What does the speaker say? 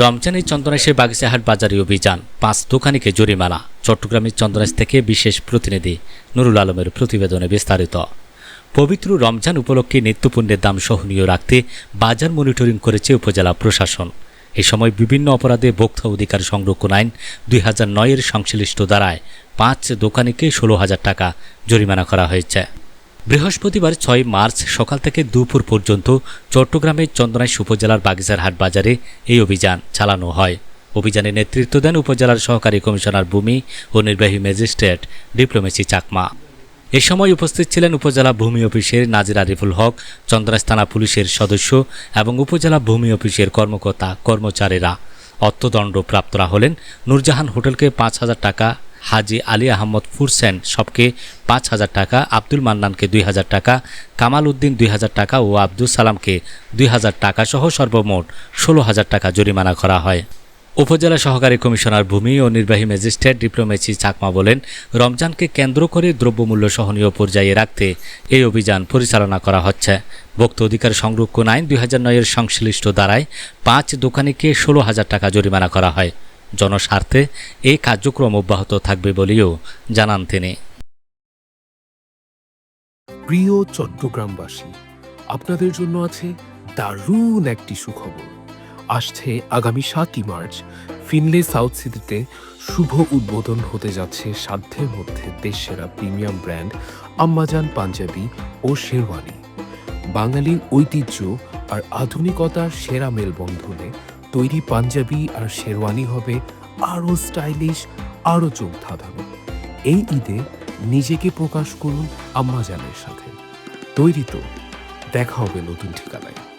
রমজানের চন্দনাইশে বাগিচাহাট বাজারে অভিযান, পাঁচ দোকানিকে জরিমানা চট্টগ্রামের চন্দনাইশ থেকে বিশেষ প্রতিনিধি নুরুল আলমের প্রতিবেদনে বিস্তারিত। পবিত্র রমজান উপলক্ষে নিত্যপণ্যের দাম সহনীয় রাখতে বাজার মনিটরিং করেছে উপজেলা প্রশাসন। এ সময় বিভিন্ন অপরাধে ভোক্তা অধিকার সংরক্ষণ আইন দুই হাজার নয়ের সংশ্লিষ্ট দ্বারায় পাঁচ দোকানিকে ষোলো হাজার টাকা জরিমানা করা হয়েছে। বৃহস্পতিবার ছয় মার্চ সকাল থেকে দুপুর পর্যন্ত চট্টগ্রামের চন্দনাইশ উপজেলার বাগিচারহাট বাজারে এই অভিযান চালানো হয়। অভিযানে নেতৃত্ব দেন উপজেলার সহকারী কমিশনার ভূমি ও নির্বাহী ম্যাজিস্ট্রেট ডিপ্লোমেসি চাকমা। এ সময় উপস্থিত ছিলেন উপজেলা ভূমি অফিসের নাজির আরিফুল হক চন্দ্রাস থানা পুলিশের সদস্য এবং উপজেলা ভূমি অফিসের কর্মকর্তা, কর্মচারীরা। অর্থদণ্ড প্রাপ্তরা হলেন নূরজাহান হোটেলকে পাঁচ হাজার টাকা হাজি আলী আহমদ ফুরসেন সবকে পাঁচ হাজার টাকা, আব্দুল মান্নানকে দুই হাজার টাকা, কামাল উদ্দিন দুই হাজার টাকা ও আব্দুল সালামকে দুই হাজার টাকা সহ সর্বমোট ষোলো হাজার টাকা জরিমানা করা হয়। উপজেলা সহকারী কমিশনার ভূমি ও নির্বাহী ম্যাজিস্ট্রেট ডিপ্লোমেসি চাকমা বলেন, রমজানকে কেন্দ্র করে দ্রব্যমূল্য সহনীয় পর্যায়ে রাখতে এই অভিযান পরিচালনা করা হচ্ছে। ভোক্তা অধিকার সংরক্ষণ আইন দুই হাজার নয়ের সংশ্লিষ্ট দ্বারায় পাঁচ দোকানিকে ষোলো হাজার টাকা জরিমানা করা হয়। জনস্বার্থে এই কার্যক্রম অব্যাহত থাকবে বলেও জানান তিনি। প্রিয় চট্টগ্রামবাসী, আপনাদের জন্য আছে দারুণ একটি সুখবর। আসছে আগামী সাতই মার্চ, ফিনলে সাউথ সিটিতে শুভ উদ্বোধন হতে যাচ্ছে সাধ্যের মধ্যে দেশসেরা প্রিমিয়াম ব্র্যান্ড আম্মাজান পাঞ্জাবি ও শেরওয়ানি। বাঙালির ঐতিহ্য আর আধুনিকতার সেরা মেলবন্ধনে তৈরি পাঞ্জাবি আর শেরওয়ানি হবে আরও স্টাইলিশ, আরও চোখ ধাঁধানো এই ঈদে নিজেকে প্রকাশ করুন আম্মাজানের সাথে। তৈরি তো, দেখা হবে নতুন ঠিকানায়।